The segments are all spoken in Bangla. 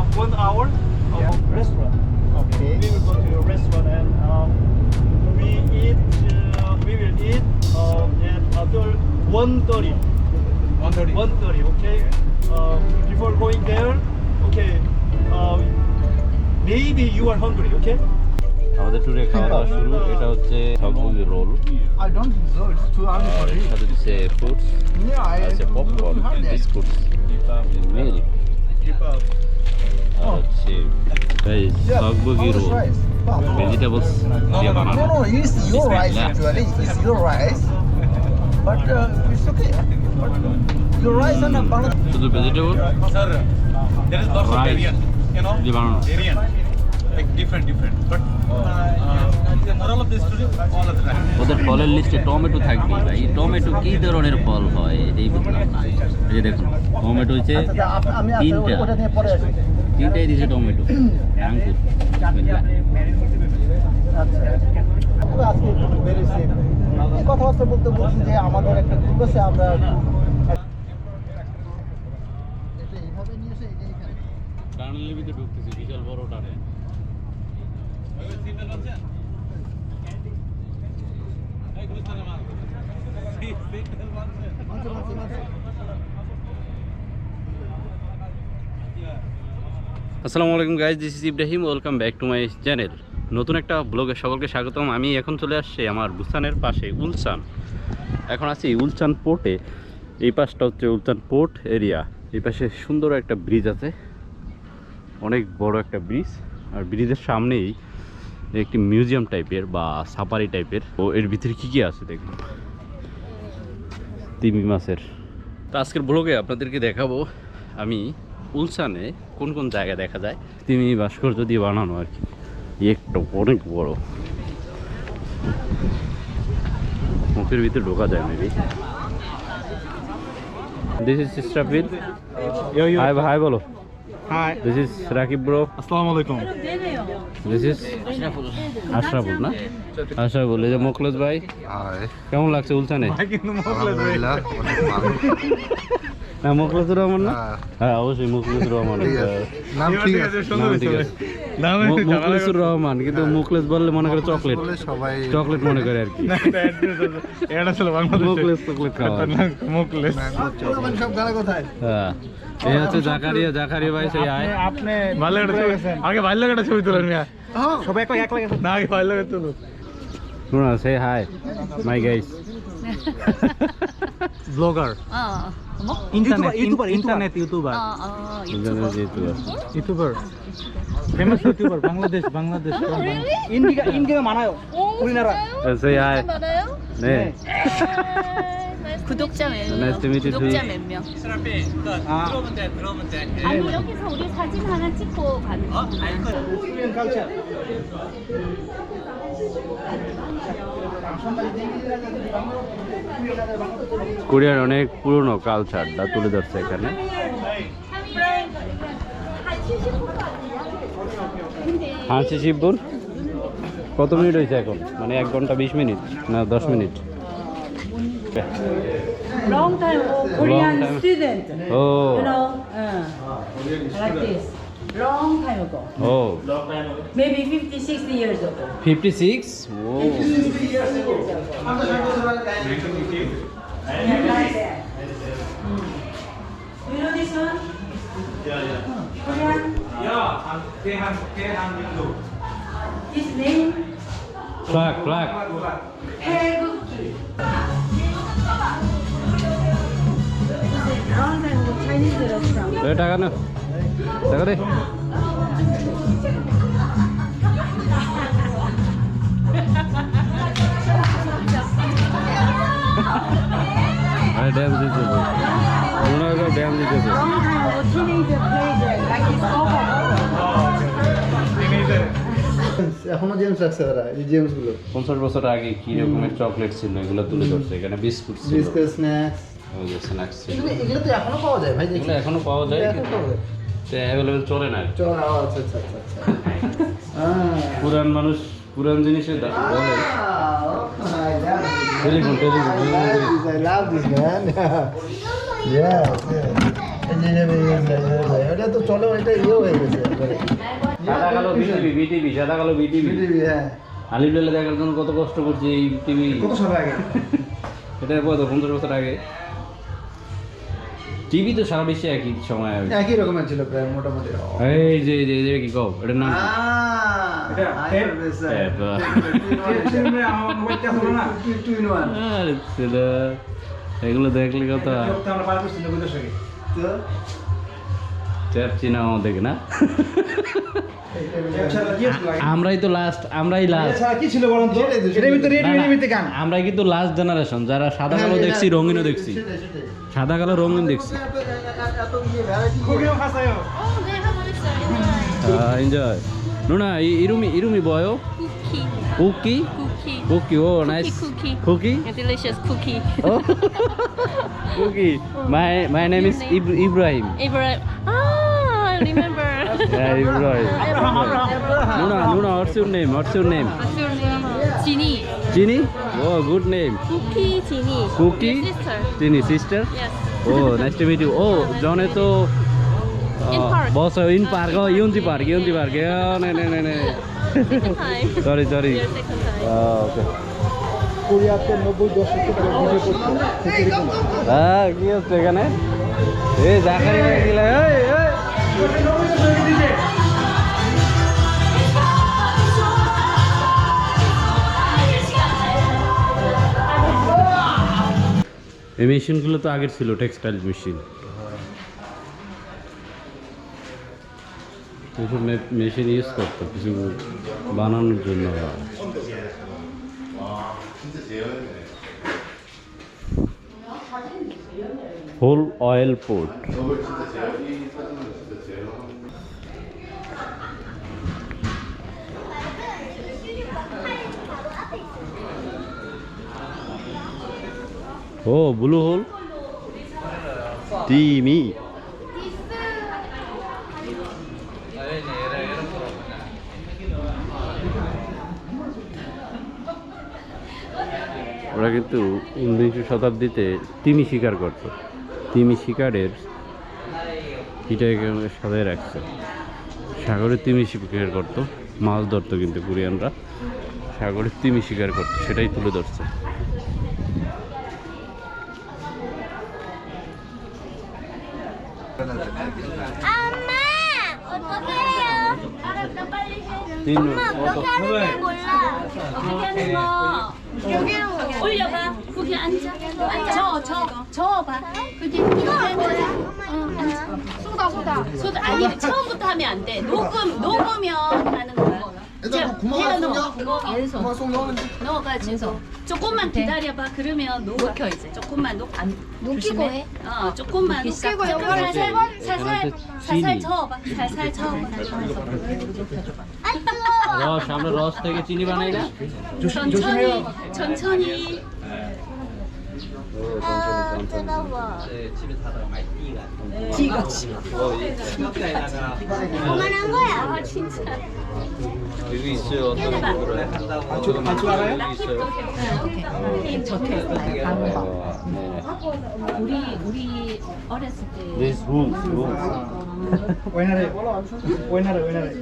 takes about uh, one hour. of Yeah. Restaurant. Okay. We will go to your restaurant and um, we eat. Uh, we will eat uh, at after one thirty. 130. One thirty. Okay. Um, before going there, okay. Um, maybe you are hungry. Okay. আমাদের ট্যুরে খাওয়া দাওয়া শুরু এটা হচ্ছে সবগুলি roll I don't think so. It's too early for it. সাথে দিচ্ছে ফ্রুটস Yeah, I. আছে popcorn heard that. Biscuit milk All the roll rice. Wow. Vegetables দিয়ে No, বানানো no, it's your rice actually. It's your rice. But uh, it's okay. But your rice and banana. শুধু vegetable Sir, there is lots of variant, you know, variant, like different, different. But uh. ওদের ফলের লিস্টে টমেটো থাকবে ভাই টমেটো কি ধরনের ফল হয় এটাই বুঝলাম না এই যে দেখুন টমেটো হচ্ছে আচ্ছা, আমি আচ্ছা, তিনটা নিয়ে পরে আসি। তিনটাই দিয়েছে টমেটো আঙ্কুর। আচ্ছা। কথাবার্তা বলতে বলছি যে আমাদের একটা গ্রুপ আছে আমরা। টানেলের ভিতরে ঢুকতেছি বিশাল বড় টানেল আসসালামু আলাইকুম guys this is Ibrahim welcome back to my channel নতুন একটা ব্লগে সকলকে স্বাগতম। আমি এখন চলে আসছি আমার বুসানের পাশে উলসান এখন আছি উলসান পোর্টে এই পাশটা হচ্ছে উলসান পোর্ট এরিয়া এই পাশে সুন্দর একটা ব্রিজ আছে। অনেক বড় একটা ব্রিজ আর ব্রিজের সামনেই একটি মিউজিয়াম টাইপের বা সাফারি টাইপের ও, এর ভিতরে কী কী আছে দেখুন। তিমি মাছের। তো আজকের ব্লগে আপনাদেরকে দেখাবো আমি উলসানে কোন কোন জায়গা দেখা যায়? তিমি ভাস্কর্য দিয়ে বানানো আর কি। একটা অনেক বড়। মুখের ভিতরে ঢোকা যায় মেবি দিস ইজ ইস্টাফিল. হাই হাই বলো। Hi. This is Rakib bro Assalamu alaikum. This is Ashraful না? আশরাফুল এই যে মোকলেশ ভাই। হাই কেমন লাগছে উলসানে? আলহামদুলিল্লাহ না মোকলেসুর রহমান না? হ্যাঁ। হ্যাঁ অবশ্যই মোকলেসুর রহমান। নাম ঠিক আছে নাম ঠিক আছে। মো- মোকলেসুর রহমান কিন্তু মুকলেস বললে মনে করে চকলেট। সবাই চকলেট মনে করে আর কি। মুকলেস চকলেট খাওয়া। ওরকম সব গালা কোথায়? হ্যাঁ। এই হচ্ছে জাকারিয়া জাকারিয়া ভাই সেই আয়। আপনি ভালো একটা ছবি আগে ভালো একটা ছবি তুলেন মিয়া। সবাই এক এক লাগে না আগে ভালো তুলুন। শুনো সে hi my guys Vlogger. Ah, ano? Internet, YouTuber, YouTuber, in- YouTuber. internet YouTuber. Ah, ah, YouTuber. YouTuber. Famous YouTuber Bangladesh, Bangladesh. from Bangladesh. Really? 인기가 인기가 많아요. 오, 우리나라. 진짜요? 그래서 야- 진짜 많아요? 네. 아, nice to 구독자 meet 몇 you. 명? Nice to meet you 구독자 too. 몇 명? 아. 들어오면 돼, 들어오면 돼. 아니 여기서 우리 사진 하나 찍고 가는 거. Korean culture. কোরিয়ার অনেক পুরনো কালচারটা তুলে ধরছে এখানে হাসি শিবপুর কত মিনিট হয়েছে এখন মানে এক ঘণ্টা বিশ মিনিট না দশ minute long time Korean time. student. ও You know, uh, like this. long time ago. Oh, Long time ago. Maybe 50, 60 years ago. 56? Whoa. 50 years ago. I'm talking Yeah, like that. You know this one? Yeah, yeah. Korean? Yeah, I'm have they have. His name? Black, black. Taegukki. Long time ago, Chinese restaurant. Where are you? টাকা দে আরে ড্যাম দিতে মনে হয় ড্যাম দিতে তো Long time ago, teenager played there, like this over. এখনও জেমস রাখছে তারা এই জেমসগুলো। পঞ্চাশ বছর আগে কি রকমের চকলেট ছিল এগুলো তুলে ধরছে এখানে বিস্কুট ছিল। বিস্কুট স্ন্যাক্স এগুলো তো এখনও পাওয়া যায় ভাই এগুলো এখনও পাওয়া যায়। অ্যাভেলেবেল চলে না চল আচ্ছা আচ্ছা আচ্ছা আচ্ছা। পুরান মানুষ পুরান জিনিসের দাম। বলে টেলিফোন টেলিফোন engineering. এটা তো চলো এটা ইয়ে হয়ে গেছে সাদা কালো বিটিভি বিটিভি সাদা কালো বিটিভি হ্যাঁ। আলিফ দেখার জন্য কত কষ্ট করছি এই টিভি কত সময় আগে? এটা কত পঞ্চাশ বছর আগে। টিভি তো সারা বিশ্বে একই সময়। একই রকমের ছিল প্রায় মোটামুটি। এই যে যে যে কি কও? এটা নাম? এগুলো দেখলে কথা। চ্যাপচিনাও দেখে না। আমরাই তো লাস্ট আমরাই লাস্ট আমরাই কিন্তু লাস্ট জেনারেশন যারা সাদা কালো দেখছি রঙিনও দেখছি। সাদা কালো রঙিন দেখছি। এনজয় নুনা ইরুমি ইরুমি বয় cookie. Cookie? Oh nice cookie. Cookie? Cookie. Cookie. My my name is Ibrahim Ibrahim Ah, I remember. হ্যাঁ ইব্রাহিম Abraham. নুনা নুনা what's your name what's your name What's your name? Ginny. Ginny oh good name Cookie, Ginny. Cookie Your sister. Ginny sister Yes. Oh nice to meet you oh জনে তো In park. Boss in park oh Yunji park Yunji park নে নে নে নে Second time. Sorry sorry Your second time. Okay কোরিয়াতে নব্বই দশকে তারা ভিডিও করতো সেরকম হ্যাঁ কি হচ্ছে এখানে এই জাকারি হয়ে গেলে এই মেশিনগুলো তো আগের ছিল, টেক্সটাইল মেশিন। কিছু মেশিন ইউজ করতো, কিছু বানানোর জন্য। হোল অয়েল পোর্ট ও ব্লু হোল টিমি ওরা কিন্তু উনিশ শতাব্দীতে তিমি শিকার করতো। তিমি শিকারের এটাকে সাজায় রাখছে। সাগরে তিমি শিকার করতো। মাছ ধরতো কিন্তু কোরিয়ানরা। সাগরে তিমি শিকার করতো, সেটাই তুলে ধরছে। 엄마 어떻게 하는지 몰라. 어떻게 하는 거? 여기로 올려봐. 거기 앉아. 앉아. 저, 저, 저어봐. 거기 이거. 뭐야? 어, 앉아. 쏟아 쏟아. 소드 아니 처음부터 하면 안 돼. 녹음 녹으면 하는 거 야. 자, 얘가 넣어. 넣어. 얘서 넣어가지고 조금만 기다려봐. 그러면 녹아. 녹혀 이제. 조금만 녹. 안 녹이고 해. 어, 조금만 녹. 녹이고 살살 여기를 살살 살살 চিনি। 살살 저어봐. 살살 저어봐. 아 뜨거워. রস আমরা রস থেকে চিনি বানাই না 천천히 천천히. 아, 뜨거워. 지가 지가. 그만한 거야. 아, 진짜. 여기 있어요. 어떤 거를 반쪽 반쪽 알아요? 여기 있어요. 이렇게 적혀 있어요. 방법. 네. 우리 우리 어렸을 때 This room, room. Buena red, buena red, buena red.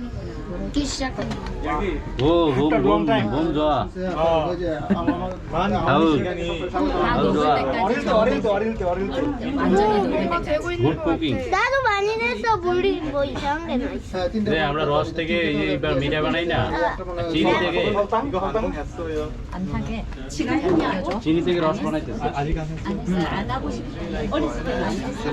ওয়েনারে 기 시작해. 오, 몸, 몸, 몸 좋아. 많이 다음. 시간이 몸 좋아. 어릴 때 어릴 때 어릴 때 어릴 때 Good cooking. 나도 많이 냈어. 물이 뭐 이상한 게 나 있어. হ্যাঁ তিনটে 네, আমরা রস থেকে এইবার মিঠা বানাই না চিনি থেকে 이거 한방 했어요. 지금 했냐? চিনি থেকে রস বানাইতেছে 아직 안 했어요. 안 했어. 안 하고 싶어. 어렸을 때 많이 했어.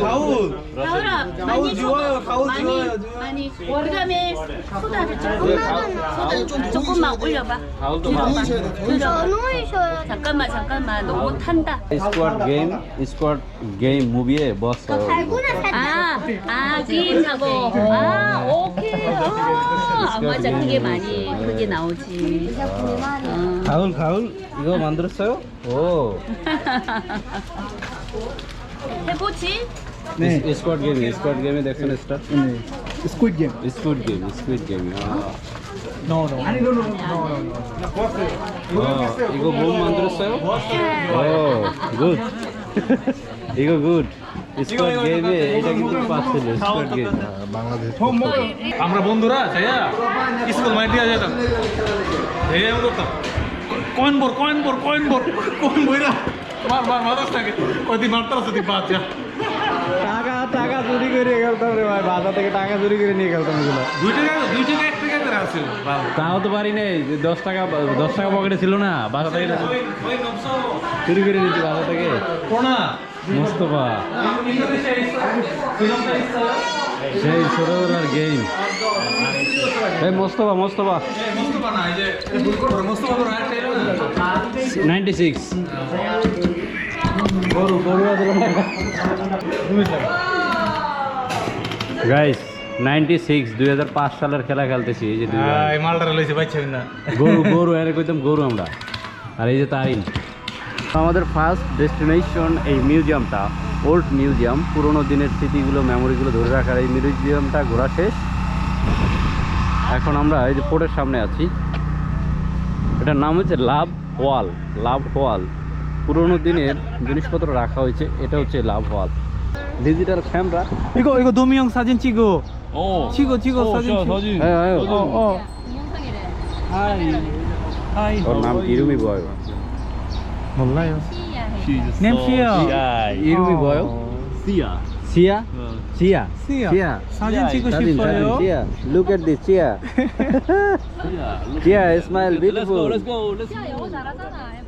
가을 가을아 많이 좋아요. 가운 좋아요. 많이 그다음에 소다를 조금만 소다를 조금만 올려봐. 가운도 많이. 잠깐만 잠깐만 너무 탄다. Squad game squad game movie है बहुत 아, 아, 게임하고. 아, 오케이. 아, 아, 맞아. 그게 많이, 그게 나오지. 어. 가을 가을 이거 만들었어요? 오 해보지? 네. স্কোয়াড গেম স্কোয়াড গেমে দেখছেন star squid game squid game squid game No, no. 어, 이거 뭐 만들었어요? 오, 굿. 이거 굿. Scott গেমে এটা কিন্তু পাচ্ছিল স্কট গেম বাংলাদেশ আমরা বন্ধুরা যাইয়া স্কুল মাইট দিয়ে যেতাম এই আমি করতাম কয়েন বোর কয়েন বোর কয়েন বোর কয়েন বইরা মার মার মাদাস থাকে আছে তুই বাদ যা। টাকা টাকা চুরি করে খেলতাম রে ভাই বাজার থেকে টাকা চুরি করে নিয়ে খেলতাম এগুলো। দুই টাকা দুই টাকা এক টাকা করে আছে তাও তো পারি নাই দশ টাকা দশ টাকা পকেটে ছিল না বাসা থেকে চুরি করে নিয়েছি বাসা থেকে। কোনা মোস্তফা। সেই ছোটবেলার গেম এই মোস্তফা মোস্তফা। Ninety six. গরু গরু গাইস নাইনটি সিক্স দুই হাজার পাঁচ সালের খেলা খেলতেছি এই যে গরু গরু এর কইতাম গরু আমরা। আর এই যে তারিন। আমাদের ফার্স্ট ডেস্টিনেশন এই মিউজিয়ামটা ওল্ড মিউজিয়াম পুরোনো দিনের স্মৃতিগুলো মেমোরিগুলো ধরে রাখার এই মিউজিয়ামটা ঘোরা শেষ। এখন আমরা এই যে পোর্টের সামনে আছি এটার নাম হচ্ছে লাভ ওয়াল লাভ ওয়াল পুরোনো দিনের জিনিসপত্র রাখা হয়েছে এটা হচ্ছে লাভ ওয়াল ডিজিটাল ক্যামেরা 이거 이거 도미 형 사진 찍어. 오 찍어 찍어 사진 찍어. হ্যাঁ 어 어. 하이. 하이. ওর নাম ইরুমি বয় 몰라요. 냄새야. 이름이 뭐예요? 시야. Chia? Chia. Chia. Chia. Sajin Chiku Sajin, Sajin, Chia. Look at this, Chia. Chia. Chia, smile, beautiful. Let's go, let's go, let's go.